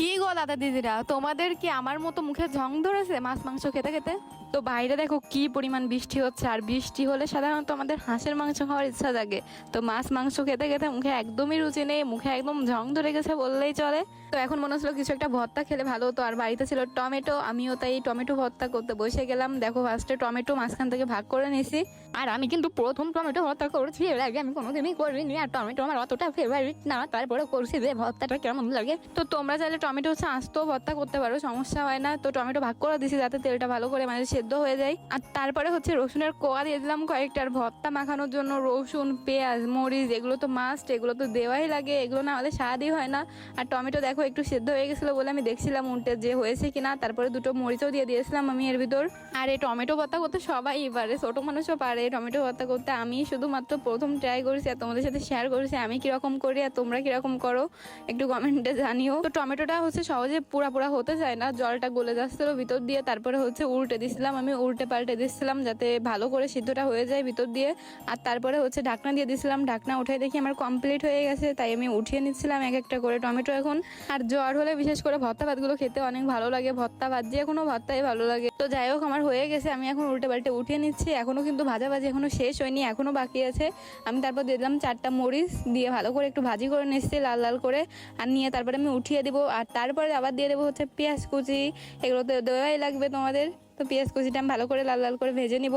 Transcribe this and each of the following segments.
কি গো দাদা দিদিরা? তোমাদের কি আমার মতো মুখে ঝং ধরেছে মাছ মাংস খেতে খেতে? তো বাইরে দেখো কি পরিমাণ বৃষ্টি হচ্ছে আর বৃষ্টি হলে সাধারণত আমাদের হাঁসের মাংস খাওয়ার ইচ্ছা জাগে। তো মাছ মাংস খেতে খেতে মুখে একদমই রুচি নেই মুখে একদম ঝং ধরে গেছে বললেই চলে। তো এখন মনে হচ্ছিল কিছু একটা ভর্তা খেলে ভালো হতো আর বাড়িতে ছিল টমেটো আমিও তাই টমেটো ভর্তা করতে বসে গেলাম। দেখো ফার্স্টে টমেটো মাঝখান থেকে ভাগ করে নিয়েছি। আর আমি কিন্তু প্রথম টমেটো ভর্তা করছি এর আগে আমি কোনোদিনই করিনি আর টমেটো আমার অতটা ফেভারিট না তারপরে করছি যে ভর্তাটা কেমন লাগে। তো তোমরা চাইলে টমেটো হচ্ছে আস্তেও ভর্তা করতে পারো, সমস্যা হয় না। তো টমেটো ভাগ করে দিছি যাতে তেলটা ভালো করে মানে সেদ্ধ হয়ে যায়। আর তারপরে হচ্ছে রসুনের কোয়া দিয়ে দিলাম কয়েকটা, আর ভর্তা মাখানোর জন্য রসুন, পেঁয়াজ, মরিচ, এগুলো তো মাস্ট এগুলো তো দেওয়াই লাগে, এগুলো না হলে স্বাদই হয় না। আর টমেটো দেখো একটু সেদ্ধ হয়ে গেছিল বলে আমি দেখছিলাম উল্টে যে হয়েছে কিনা, তারপরে দুটো মরিচও দিয়ে দিয়েছিলাম আমি এর ভিতর। আর এই টমেটো ভর্তা করতে সবাই পারে, ছোট মানুষও পারে টমেটো ভর্তা করতে। আমি শুধুমাত্র প্রথম ট্রাই করেছি আর তোমাদের সাথে শেয়ার করেছি, আমি কীরকম করি আর তোমরা কীরকম করো, একটু কমেন্টে জানিও। তো টমেটোটা হচ্ছে সহজে পুরা পুরা হতে চায় না। জলটা গলে যাচ্ছিল ভিতর দিয়ে, তারপরে হচ্ছে উল্টে দিছিলাম। আমি উল্টে পাল্টে দিচ্ছিলাম যাতে ভালো করে সিদ্ধটা হয়ে যায় ভিতর দিয়ে। আর তারপরে হচ্ছে ঢাকনা দিয়ে দিছিলাম। ঢাকনা উঠে দেখি আমার কমপ্লিট হয়ে গেছে, তাই আমি উঠিয়ে নিচ্ছিলাম এক একটা করে টমেটো এখন। আর জ্বর হলে বিশেষ করে ভর্তা ভাতগুলো খেতে অনেক ভালো লাগে। ভর্তা ভাত যে কোনো ভর্তাই ভালো লাগে। তো যাই হোক, আমার হয়ে গেছে। আমি এখন উল্টে পাল্টে উঠিয়ে নিচ্ছি। এখনও কিন্তু ভাজা ভাজি এখনও শেষ হয়নি, এখনও বাকি আছে। আমি তারপর দিয়ে দিলাম চারটা মরিচ, দিয়ে ভালো করে একটু ভাজি করে নিচ্ছি, লাল লাল করে। আর নিয়ে তারপরে আমি উঠিয়ে দিব। আর তারপরে আবার দিয়ে দেবো হচ্ছে পেঁয়াজ কুচি। এগুলো তো দেওয়াই লাগবে তোমাদের। তো পেঁয়াজ কুচিটা আমি ভালো করে লাল লাল করে ভেজে নিব।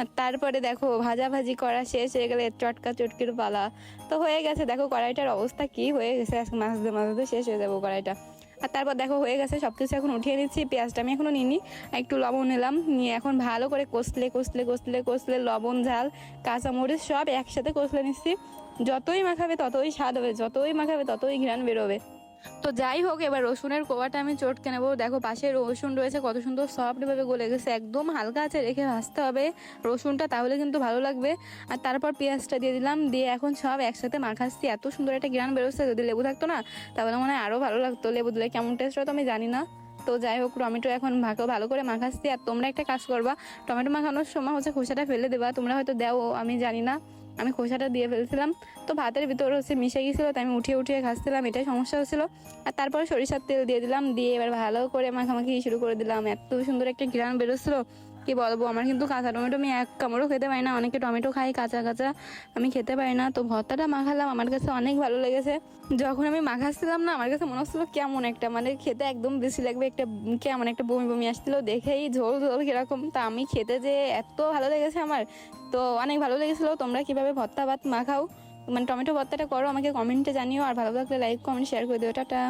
আর তারপরে দেখো ভাজা ভাজি করা শেষ হয়ে গেলে চটকা চটকির পালা। তো হয়ে গেছে, দেখো কড়াইটার অবস্থা কি হয়ে গেছে। আজকে মাছ দিয়ে মাছ শেষ হয়ে যাব কড়াইটা। আর তারপর দেখো হয়ে গেছে সব কিছু এখন উঠিয়ে নিচ্ছি। পেঁয়াজটা আমি এখনও নিইনি। একটু লবণ নিলাম। নিয়ে এখন ভালো করে কষলে কষলে কষলে কষলে লবণ, ঝাল, কাঁচামরিচ সব একসাথে কষলে নিচ্ছি। যতই মাখাবে ততই স্বাদ হবে, যতই মাখাবে ততই ঘ্রাণ বেরোবে। তো যাই হোক, এবার রসুনের কোয়াটা আমি চটকে নেব। দেখো, পাশে রসুন রয়েছে, কত সুন্দর সফট ভাবে গলে গেছে, একদম হালকা আছে রেখে ভাজতে হবে রসুনটা, তাহলে কিন্তু ভালো লাগবে। আর তারপর পেঁয়াজটা দিয়ে দিলাম, দিয়ে এখন সব একসাথে মাখাচ্ছি। এত সুন্দর একটা গ্রান বেরোচ্ছে, যদি লেবু থাকতো না, তাহলে মনে হয় আরও ভালো লাগতো। লেবু দিলে কেমন টেস্ট হতো আমি জানি না। তো যাই হোক, টমেটো এখন ভালো ভালো করে মাখাচ্ছি। আর তোমরা একটা কাজ করবা, টমেটো মাখানোর সময় হচ্ছে খোসাটা ফেলে দেবা, তোমরা হয়তো দাও আমি জানি না। আমি খোসাটা দিয়ে ফেলছিলাম। তো ভাতের ভিতর হচ্ছে মিশে গিয়েছিল তাই আমি উঠিয়ে উঠিয়ে খাচ্ছিলাম, এটাই সমস্যা হচ্ছিল। আর তারপরে সরিষার তেল দিয়ে দিলাম, দিয়ে এবার ভালো করে মাখামাখি শুরু করে দিলাম। এত সুন্দর একটা ঘ্রাণ বেরোচ্ছিলো। কি বলব? আমার কিন্তু কাঁচা টমেটো আমি এক কামড়ও খেতে পারি না। অনেকে টমেটো খাই কাঁচা কাঁচা আমি খেতে পারি না। তো ভর্তাটা মাখালাম, আমার কাছে অনেক ভালো লেগেছে। যখন আমি মাখাচ্ছিলাম না, আমার কাছে মনে হচ্ছিল কেমন একটা মানে খেতে একদম বেশি লাগবে একটা, কেমন একটা বমি বমি আসছিল, দেখেই ঝোল ঝোল কীরকম। তা আমি খেতে যে এত ভালো লেগেছে আমার, তো অনেক ভালো লেগেছিলো। তোমরা কীভাবে ভর্তা ভাত মাখাও? মানে টমেটো ভর্তাটা করো, আমাকে কমেন্টে জানিও। আর ভালো লাগলে লাইক কমেন্ট শেয়ার করে দিও। টাটা।